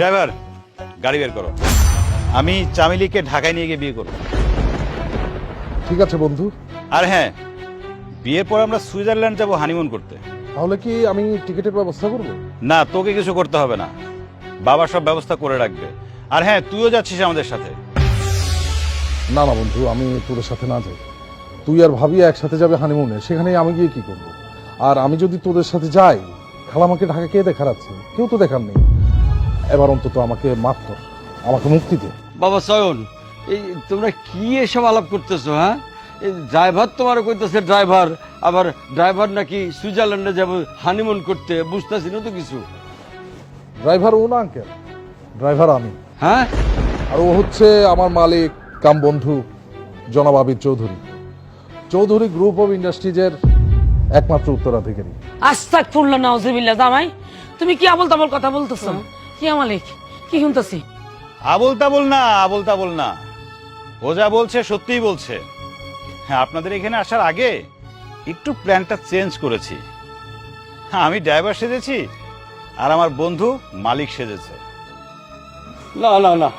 Driver গাড়ি বের করো। আমি চামেলিকে ঢাকায় নিয়ে গিয়ে বিয়ে করব। ঠিক আছে বন্ধু। আর হ্যাঁ বিয়ের পর আমরা সুইজারল্যান্ড যাব হানিমুন করতে। তাহলে কি আমি টিকিটের ব্যবস্থা করব? না তোকে কিছু করতে হবে না। বাবা সব ব্যবস্থা করে রাখবে। আর হ্যাঁ তুইও যাচ্ছিস আমাদের সাথে। না না বন্ধু আমি তোদের সাথে না যাই। তুই আর ভাবি একসাথে যাবে হানিমুনে সেখানে আমি গিয়ে কি করব? আর আমি যদি তোদের সাথে যাই খালামাকে ঢাকা কে দেখার আছে? কেউ তো দেখার নেই। এবার অন্তত আমাকে মাফ কর। আমাকে মুক্তি দে। বাবা সয়ন এই তোমরা কি এসব আলাপ করতেছো হ্যাঁ? এই ড্রাইভার তোমার কইতেছে ড্রাইভার আবার ড্রাইভার নাকি সুইজারল্যান্ডে যাব হানিমুন করতে বুঝতেছি না তো কিছু। ড্রাইভার ও না আঙ্কেল। ড্রাইভার আমি। হ্যাঁ? আর ও হচ্ছে আমার মালিক কাম বন্ধু জনাব আবির চৌধুরী। চৌধুরী গ্রুপ অফ ইন্ডাস্ট্রিজের একমাত্র উত্তরাধিকারী। আস্তাক ফুল্লা নাউজুবিল্লাহ জামাই তুমি কি আবল তাবল কথা বলতেছো? কি মালিক কি শুনতেছি? আবল তাবল না আবল তাবল না। ও যা বলছে সত্যিই বলছে। হ্যাঁ আপনাদের এখানে আসার আগে একটু প্ল্যানটা চেঞ্জ করেছি। হ্যাঁ, আমি ড্রাইভার সেজেছি আর আমার বন্ধু মালিক সেজেছে। না না না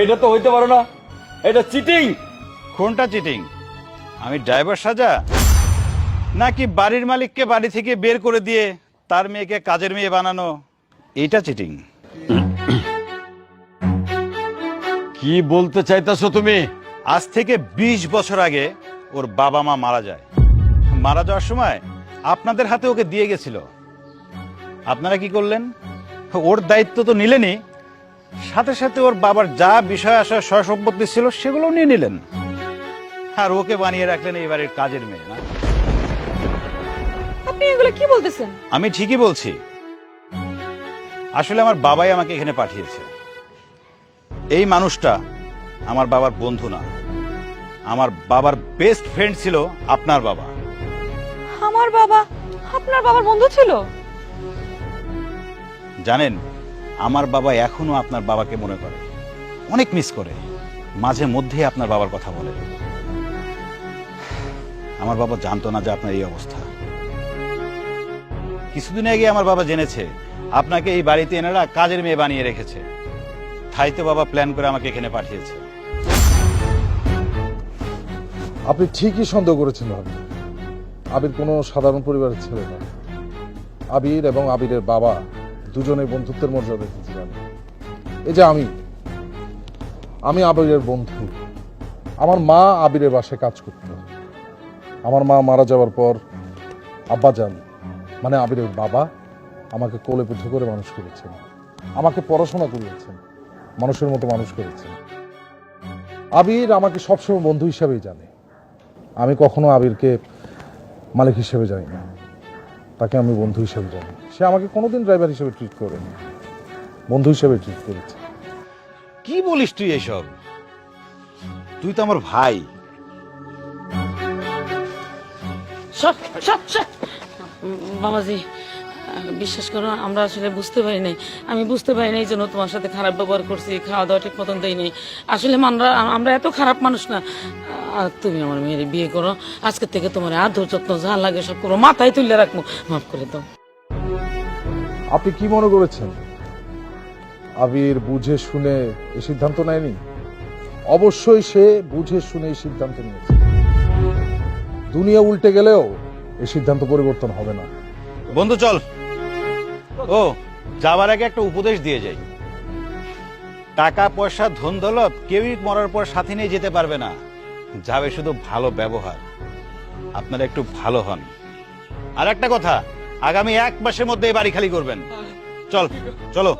এটা তো হইতে পারো না। এটা চিটিং। কোনটা চিটিং? আমি ড্রাইভার সাজা নাকি বাড়ির মালিককে বাড়ি থেকে বের করে দিয়ে তার মেয়েকে কাজের মেয়ে বানানো? এইটা চিটিং। কি বলতে চাইতেছো তুমি? আজ থেকে ২০ বছর আগে ওর বাবা মা মারা যায়। মারা যাওয়ার সময় আপনাদের হাতে ওকে দিয়ে গেছিল। আপনারা কি করলেন? ওর দায়িত্ব তো নিলেনই। সাথে সাথে ওর বাবার যা বিষয় আসার সয় সম্পত্তি ছিল সেগুলো নিয়ে নিলেন। আর ওকে বানিয়ে রাখলেন এই বাড়ির কাজের মেয়ে না? আপনি এগুলো কি বলতেছেন? আমি ঠিকই বলছি। আসলে আমার বাবাই আমাকে এখানে পাঠিয়েছে। এই মানুষটা আমার বাবার বন্ধু না। আমার বাবার বেস্ট ফ্রেন্ড ছিল আপনার বাবা। আমার বাবা আপনার বাবার বন্ধু ছিল? জানেন আমার বাবা এখনও আপনার বাবাকে মনে করে। অনেক মিস করে। মাঝে মধ্যে আপনার বাবার কথা বলে। আমার বাবা জানতো না যে আপনার এই অবস্থা। কিছুদিন আগে আমার বাবা জেনেছে আপনাকে এই বাড়িতে এনারা কাজের মেয়ে বানিয়ে রেখেছে। তাই তো বাবা প্ল্যান করে আমাকে এখানে পাঠিয়েছে। আপনি ঠিকই সন্দেহ করেছেন, ভাবি। আবির কোনো সাধারণ পরিবারের ছেলে নয়। আবির এবং আবিরের বাবা দুজনে বন্ধুত্বের মর্যাদা জানে এই যে আমি আমি আবিরের বন্ধু। আমার মা আবিরের বাসায় কাজ করত। আমার মা মারা যাওয়ার পর আব্বাজান মানে আবিরের বাবা আমাকে কোলে পুজো করে মানুষ করেছেন। আমাকে পড়াশোনা করিয়েছেন। মানুষের মতো মানুষ করেছেন আবির আমাকে সবসময় বন্ধু হিসাবেই জানে। আমি কখনো আবিরকে মালিক হিসেবে জানি না। তাকে আমি বন্ধু হিসেবে জানি। সে আমাকে কোনোদিন ড্রাইভার হিসেবে ট্রিট করেনি বন্ধু হিসেবে ট্রিট করেছে। কি বলিস তুই এসব? তুই তো আমার ভাই। সব সব সব। বাবাজি আহ, বিশ্বাস করো আমরা আসলে বুঝতে পারি নাই। আমি বুঝতে পারি নাই জন্য তোমার সাথে খারাপ ব্যবহার করছি খাওয়া দাওয়া ঠিক মতন দেই নাই। আসলে আমরা আমরা এত খারাপ মানুষ না। আর তুমি আমার মেয়ের বিয়ে করো আজকে থেকে তোমার আদর যত্ন যা লাগে সব করো মাথায় তুলে রাখব মাফ করে দাও। আপনি কি মনে করেছেন? আবির বুঝে শুনে এই সিদ্ধান্ত নেয়নি? অবশ্যই সে বুঝে শুনে এই সিদ্ধান্ত নিয়েছে। দুনিয়া উল্টে গেলেও এই সিদ্ধান্ত পরিবর্তন হবে না। বন্ধু চল। ও, যাবার আগে একটা উপদেশ দিয়ে যাই। টাকা, পয়সা, ধন, দৌলত কেউই মরার পর সাথে নিয়ে যেতে পারবে না। যাবে শুধু ভালো ব্যবহার। আপনারা একটু ভালো হন। আর একটা কথা, আগামী এক মাসের মধ্যে এই বাড়ি খালি করবেন। চল, চলো।